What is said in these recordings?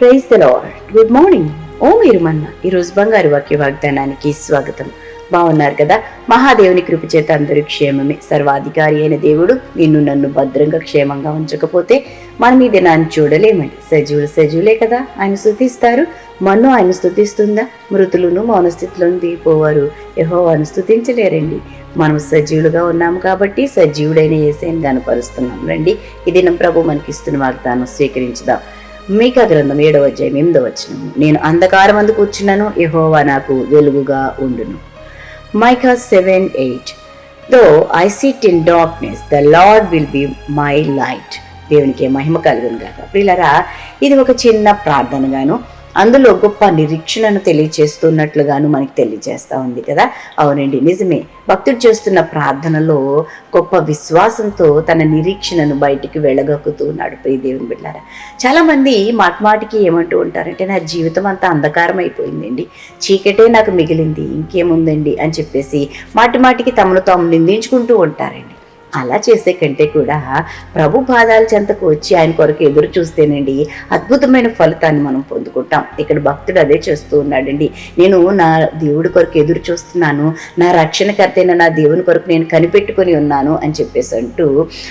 praise the Lord good morning ఓ మీరు మన్న ఈరోజు బంగారు వాక్య వాగ్దానానికి స్వాగతం. బాగున్నారు కదా? మహాదేవుని కృప చేత అందరూ క్షేమమే. సర్వాధికారి అయిన దేవుడు నిన్ను నన్ను భద్రంగా క్షేమంగా ఉంచకపోతే మనం ఈ దినాన్ని చూడలేమండి. సజీవులు సజీవులే కదా? ఆయన స్థుతిస్తారు. మన్ను ఆయన స్థుతిస్తుందా? మృతులను మౌనస్థితిలోని దిగిపోవారు. యహో ఆయన స్థుతించలేరండి. మనం సజీవులుగా ఉన్నాము కాబట్టి సజీవుడైన ఏసైని కనపరుస్తున్నాం రండి ఈ దినం ప్రభు మనకిస్తున్న వాగ్దానం స్వీకరించుదాం. మీకా గ్రంథం ఏడవ అధ్యాయం ఎనిమిదవ వచ్చిన నేను అంధకారం అందు కూర్చున్నాను యహోవా నాకు వెలుగుగా ఉండును. Micah seven eight. Though I sit in darkness the Lord will be my light. దేవునికి మహిమ కలుగును కాక ప్రియులరా ఇది ఒక చిన్న ప్రార్థనగాను అందులో గొప్ప నిరీక్షణను తెలియచేస్తున్నట్లుగాను మనకి తెలియజేస్తూ ఉంది కదా? అవునండి నిజమే. భక్తుడు చేస్తున్న ప్రార్థనలో గొప్ప విశ్వాసంతో తన నిరీక్షణను బయటికి వెళ్ళగక్కుతూ ఉన్నాడు ప్రియ దేవుని బిడ్డారా. చాలామంది మాటిమాటికి ఏమంటూ ఉంటారంటే నా జీవితం అంతా అంధకారం అయిపోయిందండి చీకటే నాకు మిగిలింది ఇంకేముందండి అని చెప్పేసి మాటిమాటికి తమను తాము నిందించుకుంటూ ఉంటారండి. అలా చేసే కంటే కూడా ప్రభు పాదాల చెంతకు వచ్చి ఆయన కొరకు ఎదురు చూస్తేనండి అద్భుతమైన ఫలితాన్ని మనం పొందుకుంటాం. ఇక్కడ భక్తుడు అదే చేస్తూ ఉన్నాడండి. నేను నా దేవుడి కొరకు ఎదురు చూస్తున్నాను. నా రక్షణకర్తైన నా దేవుని కొరకు నేను కనిపెట్టుకొని ఉన్నాను అని చెప్పేసి అంటూ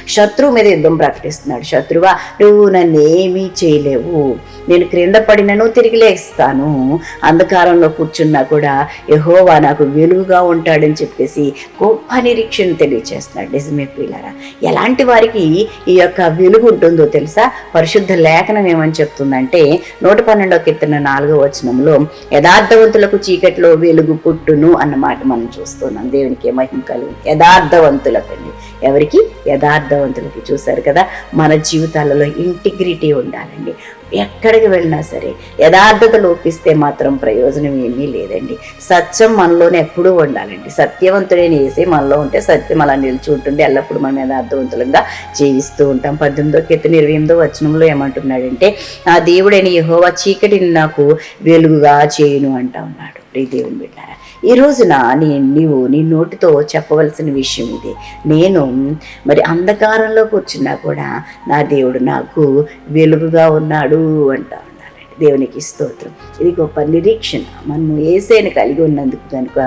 శత్రువు మీద యుద్ధం ప్రకటిస్తున్నాడు. శత్రువా నువ్వు నన్ను ఏమీ చేయలేవు. నేను క్రింద పడినను తిరిగి లేస్తాను. అంధకారంలో కూర్చున్నా కూడా యహోవా నాకు వెలుగుగా ఉంటాడని చెప్పేసి గొప్ప నిరీక్షణ తెలియచేస్తున్నాడు. నిజమే ప్రియులారా ఎలాంటి వారికి ఈ యొక్క వెలుగు ఉంటుందో తెలుసా? పరిశుద్ధ లేఖనం ఏమని చెప్తుందంటే నూట పన్నెండో కీర్తన నాలుగో వచనంలో యథార్థవంతులకు చీకట్లో వెలుగు పుట్టును అన్నమాట మనం చూస్తున్నాం. దేవునికి మహిమ కలుగు యథార్థవంతులకండి. ఎవరికి? యథార్థవంతులకి చూశారు కదా? మన జీవితాలలో ఇంటిగ్రిటీ ఉండాలండి. ఎక్కడికి వెళ్ళినా సరే యథార్థత లోపిస్తే మాత్రం ప్రయోజనం ఏమీ లేదండి. సత్యం మనలోనే ఎప్పుడూ ఉండాలండి. సత్యవంతుడైన వేసి మనలో ఉంటే సత్యం అలా నిలిచి ఉంటుంది ఎల్లప్పుడూ మనం యథార్థవంతులంగా జీవిస్తూ ఉంటాం. పద్దెనిమిదో కీర్తన ఇరవై ఎనిమిదో వచనంలో ఏమంటున్నాడంటే ఆ దేవుడైన యహోవా చీకటిని నాకు వెలుగుగా చేయును అంటా ఉన్నాడు. ప్రియ దేవుని బిడ్డారా ఈ రోజున నీ నీవు నీ నోటితో చెప్పవలసిన విషయం ఇది. నేను మరి అంధకారంలో కూర్చున్నా కూడా నా దేవుడు నాకు వెలుగుగా ఉన్నాడు అంటా ఉండాలండి దేవునికి స్తోత్రం. ఇది గొప్ప నిరీక్షణ మనం ఏసైన కలిగి ఉన్నందుకు కనుక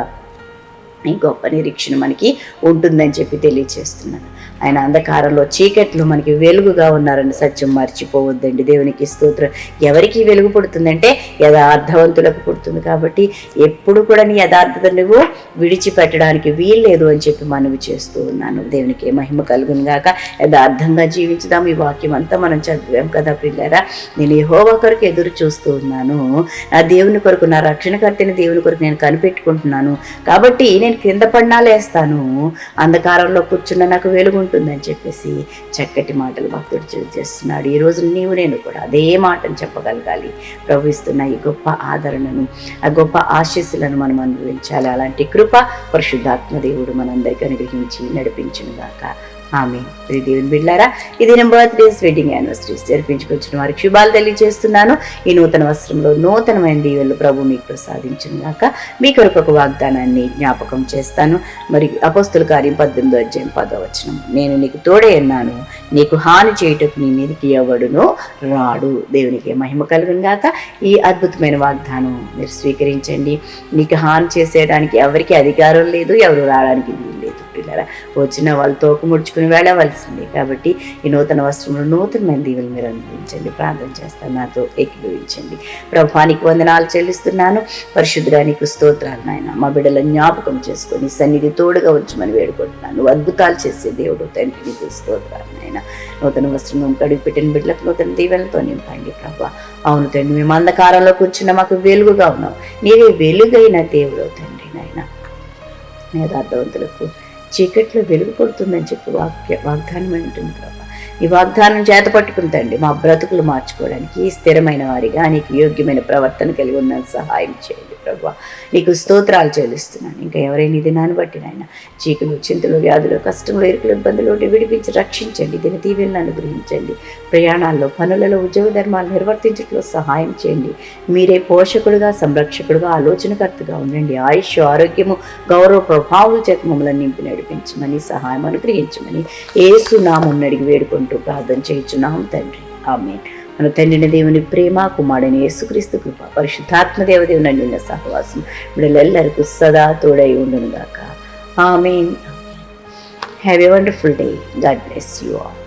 ఈ గొప్ప నిరీక్షణ మనకి ఉంటుందని చెప్పి తెలియచేస్తున్నాను ఆయన అంధకారంలో చీకట్లు మనకి వెలుగుగా ఉన్నారని సత్యం మర్చిపోవద్దండి. దేవునికి స్తోత్రం. ఎవరికి వెలుగు పుడుతుందంటే యథార్థవంతులకు పుడుతుంది కాబట్టి ఎప్పుడు కూడా నీ యథార్థత నువ్వు విడిచిపెట్టడానికి వీల్లేదు అని చెప్పి మనవి చేస్తూ ఉన్నాను. దేవునికి మహిమ కలుగును గాక. యథార్థంగా జీవించుదాం. ఈ వాక్యం అంతా మనం చదివాం కదా పిల్లరా నేను యెహోవా కొరకు ఎదురు చూస్తూ ఉన్నాను. నా దేవుని కొరకు నా రక్షణకర్తని దేవుని కొరకు నేను కనిపెట్టుకుంటున్నాను. కాబట్టి నేను నేను పడినా లేస్తాను. అంధకారంలో కూర్చున్న నాకు వెలుగుంటుందని చెప్పేసి చక్కటి మాటలు భక్తుడు చేస్తున్నాడు. ఈ రోజు నీవు నేను కూడా అదే మాటను చెప్పగలగాలి. ప్రవహిస్తున్న ఈ గొప్ప ఆదరణను ఆ గొప్ప ఆశీస్సులను మనం అనుభవించాలి. అలాంటి కృప పరిశుద్ధాత్మ దేవుడు మనందరికీ అనుగ్రహించి నడిపించునుగాక. ఆమె ప్రియ దేవుని బిడ్డారా ఇది నేను బర్త్డేస్ వెడ్డింగ్ యానివర్సరీస్ జరిపించుకొచ్చిన వారికి శుభాలు తెలియజేస్తున్నాను. ఈ నూతన వస్త్రంలో నూతనమైన దీవెలు ప్రభు మీకు ప్రసాదించినాక మీ కొరకు ఒక వాగ్దానాన్ని జ్ఞాపకం చేస్తాను. మరి అపోస్తుల కార్యం పద్దెనిమిదో అధ్యాయం పదవచనం నేను నీకు తోడే అన్నాను నీకు హాని చేయటకు నీ మీదకి ఎవడునో రాడు. దేవునికి మహిమ కలుగును గాక. ఈ అద్భుతమైన వాగ్దానం మీరు స్వీకరించండి. నీకు హాని చేసేయడానికి ఎవరికి అధికారం లేదు ఎవరు రావడానికి వచ్చిన వాళ్ళు తోక ముడుచుకుని వెళ్ళవలసింది. కాబట్టి ఈ నూతన వస్త్రంలో నూతనమైన దీవులు మీరు అనుభవించండి ప్రార్థన చేస్తాను. నాతో ఏకీభవించండి. ప్రభానికి వందనాలు చెల్లిస్తున్నాను. పరిశుద్ధానికి స్తోత్రాలు నాయన. మా బిడ్డల జ్ఞాపకం చేసుకొని సన్నిధి తోడుగా ఉంచమని వేడుకుంటున్నాను. అద్భుతాలు చేసే దేవుడు తండ్రి నీకు స్తోత్రాలు నాయన. నూతన వస్త్రం కడుగు పెట్టిన బిడ్డలకు నూతన దీవెలతో నింపండి ప్రభా. అవును తండ్రి మేము అంధకారంలో కూర్చున్న మాకు వెలుగుగా ఉన్నాం. నీవే వెలుగైన దేవుడు తండ్రి నాయన. యథార్థవంతులకు చీకట్లో వెలుగు పడుతుందని చెప్పి వాక్య వాగ్దానం ఉంటుంది ప్రభా. ఈ వాగ్దానం చేత పట్టుకుని మా బ్రతుకులు మార్చుకోవడానికి స్థిరమైన వారిగా నీకు యోగ్యమైన ప్రవర్తన కలిగి ఉన్న సహాయం చేయండి. ప్రభా నీకు స్తోత్రాలు చెల్లిస్తున్నాను. ఇంకా ఎవరైనా ఇది బట్టి నాయన చీకులు చింతలు వ్యాధులు కష్టములు ఎరుకులు ఇబ్బందులు ఉంటే విడిపించి రక్షించండి. దీని దీవెలను అనుగ్రహించండి. ప్రయాణాల్లో పనులలో ఉద్యోగ ధర్మాలు నిర్వర్తించట్లో సహాయం చేయండి. మీరే పోషకుడుగా సంరక్షకుడుగా ఆలోచనకర్తగా ఉండండి. ఆయుష్ ఆరోగ్యము గౌరవ ప్రభావం చేత మమ్మల్ని నింపి నడిపించమని సహాయం అనుగ్రహించమని ఏసునామం అడిగి వేడుకుంటూ ప్రార్థన చేయించున్నాం తండ్రి. ఆమె మన తండ్రిని దేవుని ప్రేమ కుమారుని యేసుక్రీస్తు కృప పరిశుద్ధాత్మ దేవదేవుని నిన్న సహవాసం వీళ్ళెల్లరికూ సదా తోడై ఉండును గాక amen have a wonderful day God bless you all